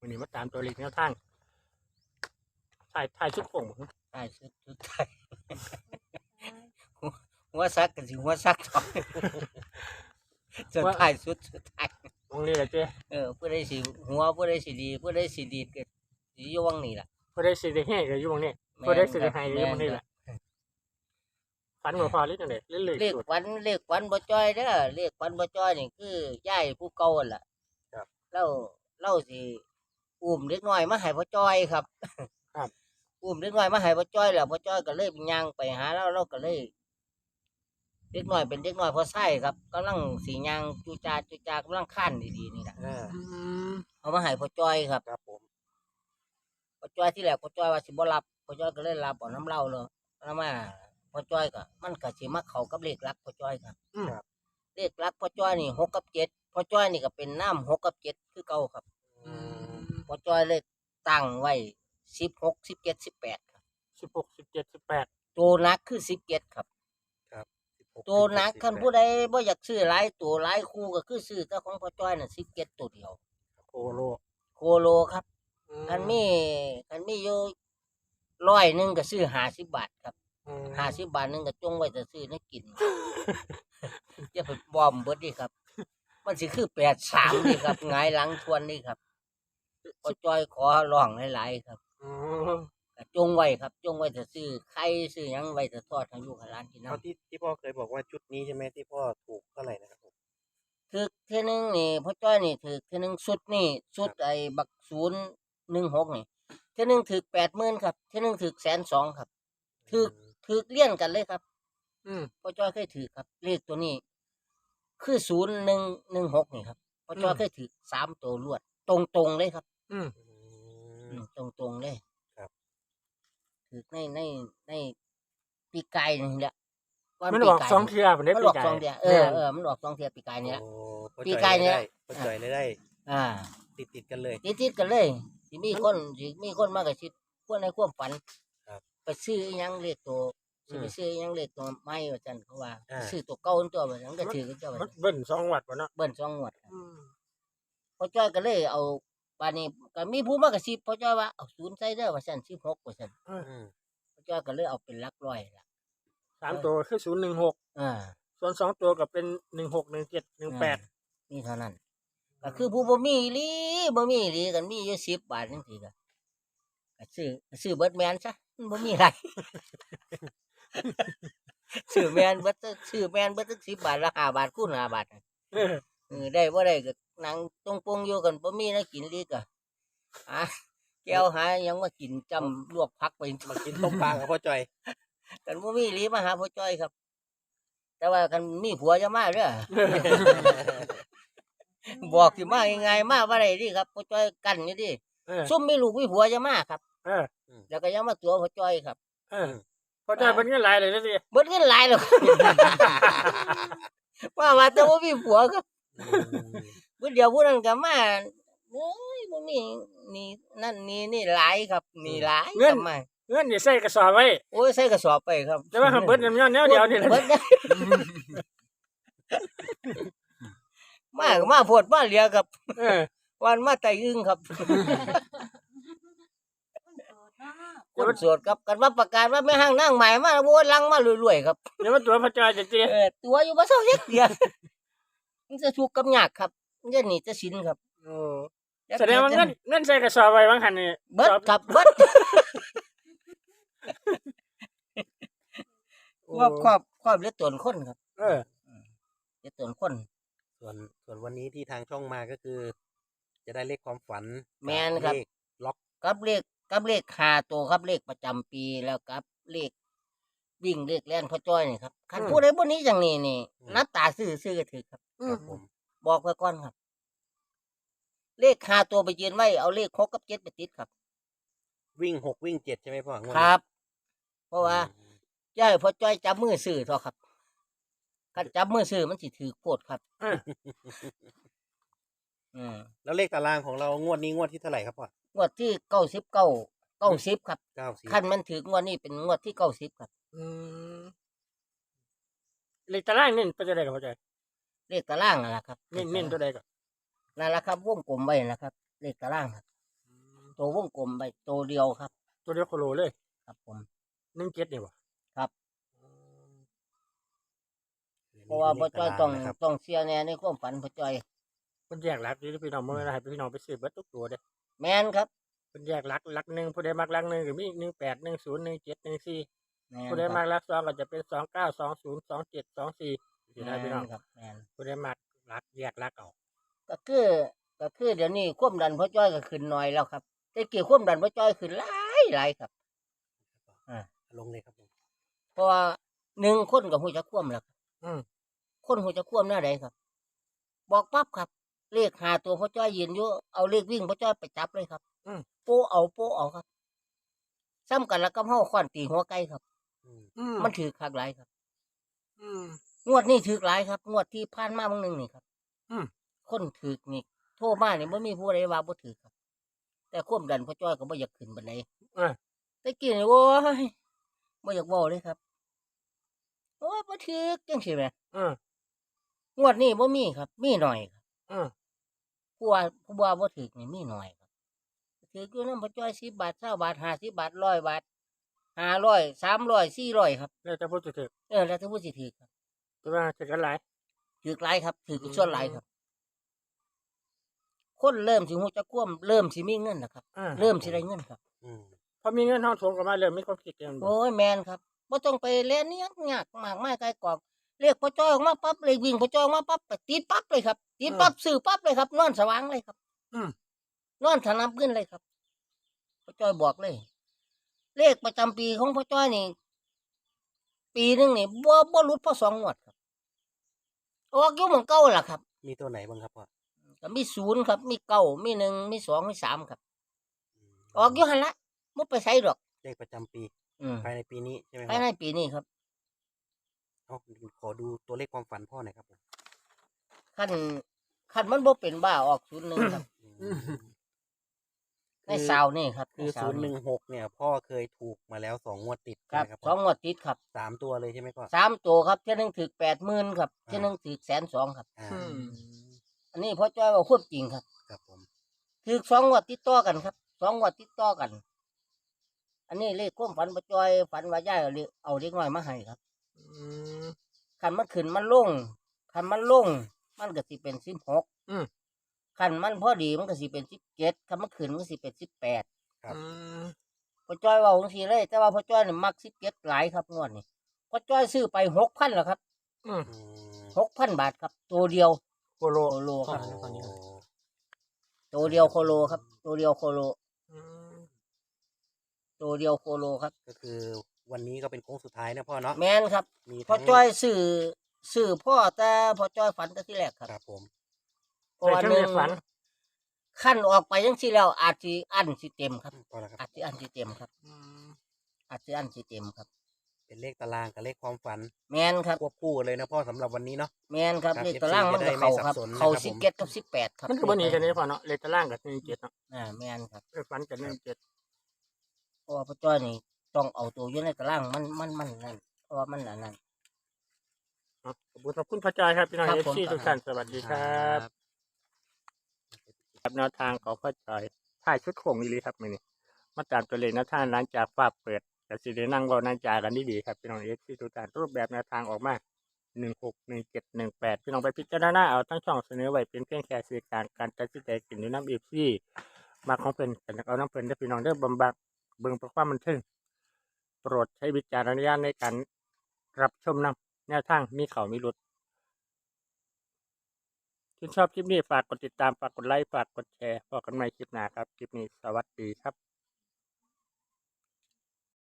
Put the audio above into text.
วันนี้มาตามตัวเลขแนวทางถ่ายถ่ายชุดโป่งบ่ใช่ชุดชุดไทยหัวซักกันสิหัวซักถอยสุดท้ายสุดสุดท้ายวงนี้แหละเจ้เออผู้ใดสิหัวผู้ใดสิดีผู้ใดสิดีก็สิอยู่วังนี่ล่ะพอได้สิได้แห้งก็อยู่วงนี้พอได้สิได้ให้ก็อยู่วงนี้แหละฝันว่าพอหรือจังได๋เรื่อยเลขๆสุดขวัญเลขขวัญบ่จ้อยเด้อเลขขวัญบ่จ้อยนี่คือยายผู้เก่าหั่นล่ะครับเราเราสิ อุ้มเด็กน้อยมาให้พ่อจ้อยครับครับ อุ้มเด็กน้อยมาให้พ่อจ้อยแล้วพ่อจ้อยก็เลยย่างไปหาเราเราก็เลยเด็กน้อยเป็นเด็กน้อยพอไส้ครับกำลังสียางจูจาจูจากำลังขั้นดีๆนี่แหละอ่าอืมเอามาให้พ่อจ้อยครับครับผมพ่อจ้อยที่แรกพ่อจ้อยว่าสิบ่รับพ่อจ้อยก็เลยรับเอาน้ำเหล้าเลยแล้วมาพ่อจ้อยก็มันก็สิมาเข้ากับเลขรักพ่อจ้อยครับ อืม เลขรักพ่อจ้อยนี่หกกับเจ็ดพ่อจ้อยนี่ก็เป็นน้ำหกกับเจ็ดคือเก่าครับอืม พ่อจ้อยเลยตั้งไว้สิบหกสิบเจ็ดสิบแปดครับสิบหกสิบเจ็ดสิบแปดตัวนักคือสิบเจ็ดครับ16ตัวนัก17คันผู้ใดบ่อยากซื้อหลายตัวหลายคู่ก็คือซื้อแต่ของพ่อจ้อยน่ะสิบเจ็ดตัวเดียว โคโลโคโลครับคันมีคันมีอยู่ร้อยหนึ่งก็ซื้อห้าสิบบาทครับอืมห้าสิบบาทหนึงก็จงไว้จะซื้อนักกินจะไปบอมเบิดดีครับ มันสิคือแปดสามนี่ครับหงายหลังทวนนี่ครับ พอจอยขอร้องหลายๆครับอืมก็จงไว้ครับ จงไว้จะซื้อไข่ซื้อหยังไว้จะทอดทางลูกให้ร้านกินเอาน้ำที่ที่พ่อเคยบอกว่าชุดนี้ใช่ไหมที่พ่อถูกเท่าไหร่นะครับผมถือเท่อนึงนี่พ่อจ้อยนี่ถือเท่อนึงสุดนี่สุดไอ้บักศูนย์หนึ่งหกนี่เท่อนึงถือแปดหมื่นครับเท่อนึงถือแสนสองครับ ถูกถือเลี่ยนกันเลยครับอืม พ่อจ้อยเคยถือครับเลขตัวนี้ คือศูนย์หนึ่งหนึ่งหกนี่ครับพ่อจ้อยอืม เคยถือสามตัวรวด ตรงตรงๆเลยครับ อืมอืมตรงตรงๆเลยครับ ถือในในในปีกายนี่แหละว่ามันปีออกกายสองเทือผมได้มันปีออกกายสองเทียเออเออมันออกสองเทียปีกายนี่แหละ โอ้พ่อปีจ่อยกายเนี่ยได้พ่อจ่อยเลยได้อ่า ติดติดๆกันเลย ติดติดๆกันเลยสิมีคนสิมีคนมากระชิดพวกในความฝันครับ ไปซื้ออิหยังเลขตัวสิไปอืมซื้ออิหยังเลขตัวไม่ว่าจันเขาว่าอ่า ซื้อตัวเก่าตัวแบบนั้นก็ถือกันเจ้าว่ามันซั่นเบิ้ลสองวัดวะเนาะเบิ้ลสองงวดครับอืมพอจ้อยก็เลยเอา ปานนี้ก็มีผู้มากระซิบพอจ้อยว่าเอาศูนย์ใส่เด้อว่าซั่น16ว่าซั่นอืมพอจ้อยก็เลยเอาเป็นหลักร้อยล่ะสามตัวคือศูนย์หนึ่งหกอ่าส่วนสองตัวก็เป็นหนึ่งหกหนึ่งเจ็ดหนึ่งแปดนี่เท่านั้น ก็คือผู้บ่มีอีหลีบ่มีอีหลีกันมีอยู่10บาทจังซี่ก็ก็ซื้อก็ซื้อเบิดแมนซะมันบ่มีอะไรซื้อแมนเบิดซะซื้อแมนเบิดสัก10บาทละ5บาทคูณ5บาทน่ะเออ เออได้บ่ได้ก็นั่งตรงปงอยู่กันบ่มีแนะกินอีหลีก็หาแก้วหาหยังมากินจำลวกผักไปมากินต้มปลากับพ่อจ่อยกันบ่มีอีหลีมาหาพ่อจ้อยครับ แต่ว่ากันมีผัวจะมาเด้อบอกสิมายังไงมาบ่ได้ดิครับพ่อจ้อยกันอยู่ดิเออซุ่มมีลูกมีผัวจะมาครับเออแล้วก็ยังมาตัวพ่อจ้อยครับเออพอได้เป็นเงินหลายเลยนะสิเบิดเงินหลายแล้วครับว่าว่าแต่ว่ามีผัวครับ อืมเบิดเดียวผู้นั้นก็มาเอ้ยบ่มีนี่นั่นนี่นี่หลายครับนี่หลายทำไมเงินอย่าใส่กระสอบไว้โอ้ยใส่กระสอบไปครับแต่ว่าหันเบิดน้ำย้อนแนวเดียวนี่แหละเบิดได้มาก็มาโพดมาเหลียครับ เออวันมาไต่อึ้งครับคนโสดครับกันว่าประกาศว่าไม่ห้างนั่งใหม่มาโวนลังมารวยๆครับเดี๋ยวมาตัวพระจอยจะเจียเออตัวอยู่บ่เท่าเล็กเดียว มันจะถูกข์กับยากครับมันจะหนีจะสินครับโอ้แสดงว่าเงินเงินใส่กระสอบไว้บางหันนี่เบิดสอบครับเบิดโอ้ครอบครอบครอบเหลือตัวคนครับ เออเหลือตัวคนส่วนส่วนวันนี้ที่ทางช่องมาก็คือ จะได้เลขความฝันแมนครับเลขล็อกกับเลขกับเลขหาตัวครับเลขประจำปีแล้วกับเลขวิ่งเลขแล่นพ่อจ้อยนี่ครับคันผู้ใดบ่นี้อย่างนี้นี่นับตาซื้อซื้อก็ถือครับ ครับผมบอกไว้ก่อนครับ เลขหาตัวไปยืนไว้เอาเลขหกกับเจ็ดไปติดครับ วิ่งหกวิ่งเจ็ดใช่ไหมพ่องวดคนี้รับ เพราะว่าอืมย่าให้พ่อจ้อยจับมือซื้อเถอะครับคันจับมือซื้อมันสิถือโคตรครับเอออืมแล้วเลขตารางของเรางวดนี้งวดที่เท่าไหร่ครับพ่องวดที่เก้าสิบเก้าเก้าสิบครับเก้าสิบคันมันถืองวดนี้เป็นงวดที่เก้าสิบครับ อืมเลขตารางเน้นไปจะได้กับพระจอย เลขตารางนั่นแหละครับเน้นเน้นตัวใดก่อนนั่นแหละครับวงกลมไว้นะครับ เลขตารางครับ ตัววงกลมไปตัวเดียวครับ ตัวเดียวโคโลเลย ครับผมหนึ่งเจ็ดนี่บ่ครับอืมเพราะว่าพ่อจ้อยต้องนะครับต้องเสียแน่ในความฝันพ่อจ้อยเพิ่นแยกหลักอยู่ที่พี่น้องบ่แม่นให้พี่น้องไปซื้อเบิดทุกตัวเด้แมนครับเพิ่นแยกหลักหลักหนึ่งผู้ใดมักหลักหนึ่งก็มีหนึ่งแปดหนึ่งศูนย์หนึ่งเจ็ดหนึ่งสี่แมนผู้ใดคมัรับกหลักสองก็จะเป็นสองเก้าสองศูนย์สองเจ็ดสองสี่ สิแมได้พี่น้องนครับแมนผู้ใดมักหลักแยกหลักเอาก็คือก็คือเดี๋ยวนี้ความดันพ่อจ้อยก็ขึ้นหน่อยแล้วครับแต่เกี่ยวความดันพ่อจ้อยขึ้นหลายหลายครับลงเลยครับผมเพราะว่าหนึ่งคนกับหูจะคว่ำแล้วครับอืมคนหูจะคว่ำหน้าใดครับ บอกปั๊บครับเลขหาตัวพ่อจ้อยยืนอยู่เอาเลขวิ่งพ่อจ้อยไปจับเลยครับ อืมโปะเอาโปะเอาครับซ้ำกันแล้วก็เฮาค้อนตีหัวไก่ครับอืมอืมมันถือคักหลายครับ อืม งวดนี้ถือหลายครับงวดที่ผ่านมาบางหนึงนี่ครับ อืม คนถือนี่โทรมานี่บ่มีผู้ใดว่าบ่ถือครับ แต่ความดันพ่อจ้อยก็บ่อยากขึ้นบันไดอะแต่กี้นี่โว้ยบ่อยากเว้าเลยครับโอ้ยบ่ถือจังซี่แหมอืมงวดนี้บ่มีครับ มีหน่อยครับอืมผู้ว่าผู้ว่าบ่ถือนี่มีหน่อยครับถืออยู่นำพ่อจ้อย10บาท20บาท50บาท100บาท500 300 400ครับ แล้วจะพูดถึงเออแล้วแต่ผู้สิถือครับตั วว่าถึงกันหลายถือหลายครับถืออืมส่วนหลายครับ คนเริ่มสิฮู้จักความเริ่มสิมีเงินนะครับ อ่าเริ่มสิได้เงินครับอืมพอมีเงินทองถงกันมาเริ่มมีความคิดกันโอ้ยแมนครับบ่ต้องไปเล่นนี่ยากมากมายไกลกอกเรียกพ่อจ้อยออกมาปั๊บเลยวิ่งพ่อจ้อยออกมาปั๊บไปติดปั๊บเลยครับติดปั๊บซื้อปั๊บเลยครับ นอนสว่างเลยครับ อืมนอนถนับขึ้นเลยครับพ่อจ้อยบอกเลย เลขประจำปีของพ่อจ้อยนี่ ปีหนึงนี่บ่บ่หลุดพอสองงวดครับ ออกอยู่เหมือนเก่าล่ะครับมีตัวไหนบ้างครับพ่อก็มีศูนย์ครับ มีเก้ามีหนึ่งมีสองมีสามครับอืมออกอยู่หันละมุไปใช้ดอก เลขประจำปีอืมภายในปีนี้ใช่ไหมคภายในรับปีนี้ครับเอาขอดูตัวเลขความฝันพ่อหน่อยครับผมขั้นขั้นมันบ่เป็นบ้าออกศูนย์หนึ่งครับ อืม ในสาวนี่ครับคือในสาศูวนย์หนึ่งหกเนี่ย พ่อเคยถูกมาแล้วสองงวดติดครับใช่ไหมครับสองงวดติดครับสามตัวเลยใช่ไหมพ่อสามตัวครับเที่ยหนึงถึกแปดหมื่นครับอ่าเที่ยหนึงถึกแสนสองครับอ่าอืมอันนี้พ่อจ้อยว่าควบจริงครับ ครับผมถึกสองงวดติดต่อกันครับสองงวดติดต่อกัน อันนี้เลขความฝันพ่อจ้อยฝันว่าย่ายเอาเลขเอาเล็กน้อยมาให้ครับอืมคันมันขึ้นมันลงคันมันลงมันก็สิเป็นสิบหกอืม คันมันพอดีมันก็สิเป็นสิบเจ็ดคันมันขึ้นมันก็สิเป็นสิบแปดอืมพ่อจ้อยเว่าจังซี่เลย แต่ว่าพ่อจ้อยนี่มักสิบเจ็ดหลายครับงวดนี้พ่อจ้อยซื้อไปหกพันแล้วครับอืม อืมหกพันบาทครับ ตัวเดียวโคโล โคโลครับตอนนี้ก่อนตัวเดียวโคโลครับ ตัวเดียวโคโล อืมตัวเดียวโคโลครับ ก็คือวันนี้ก็เป็นโค้งสุดท้ายนะพ่อเนาะแมนครับมีพ่อทั้งจ้อยซื้อซื้อพ่อแต่พ่อจ้อยฝันแต่ที่แรกครับ ครับผม เพราะว่าแต่หช่วงนึ่นี้งฝันขั้นออกไปยังสิแล้ว อาจสิอันสิเต็มครับ พอแล้วครับ อาจสิอันสิเต็มครับอืมอาจสิอันสิเต็มครับ เป็นเลขตารางกับเลขความฝันแมนครับ ควบคู่กันเลยนะพ่อสำหรับวันนี้เนาะ แมนครับครับเลขตารางมันก็จะได้ไม่เข้าครับสับสนนะครับ เข้าผมสิบเจ็ดกับสิบแปดครับมันก็บ่หนีกันนี่พอเนาะเลขตารางกับหนึ่งเจ็ดเนาะอ่าแมนครับเลขฝันกับหนึ่งเจ็ดเพราะว่าพ่อจ้อยนี่ต้องเอาตัวอยู่ในตารางมันมันมันนั่นเพราะว่ามันอันนั่นอะขอบคุณขอบคุณพระเจ้าครับพี่น้องครับเอฟผมซีทุกท่านสวัสดีครับ ครับแนวทางของพระจอยถ่ายชุดโคงอีหลีครับมือนี้มาตามตัวเลขแนวทางหลังจากฟ้าเปิดแต่สิได้นั่งเว้านั่งจากันดีๆครับพี่น้องเอฟซีทุกท่านรูปแบบแนวทางออกมาหนึ่งหกหนึ่งเจ็ดหนึ่งแปดพี่น้องไปพิจารณาเอาทั้งช่องเสนอไว้เป็นเพียงแค่สื่อกลางการตัดสินใจกินนน้ำเอฟซีมาของเพิ่นกันเอาน้ำเพิ่นได้พี่น้องได้อบำบัดเบิ่งประความมันทึงโปรดใช้วิจารณญาณในการรับชมนำแนวทางมีเขามีหลุด ที่นชอบคลิปนี้ฝากกดติดตามฝากกดไลค์ฝากกดแชร์พอกันใหม่คลิปหน้าครับ คลิปนี้สวัสดีครับ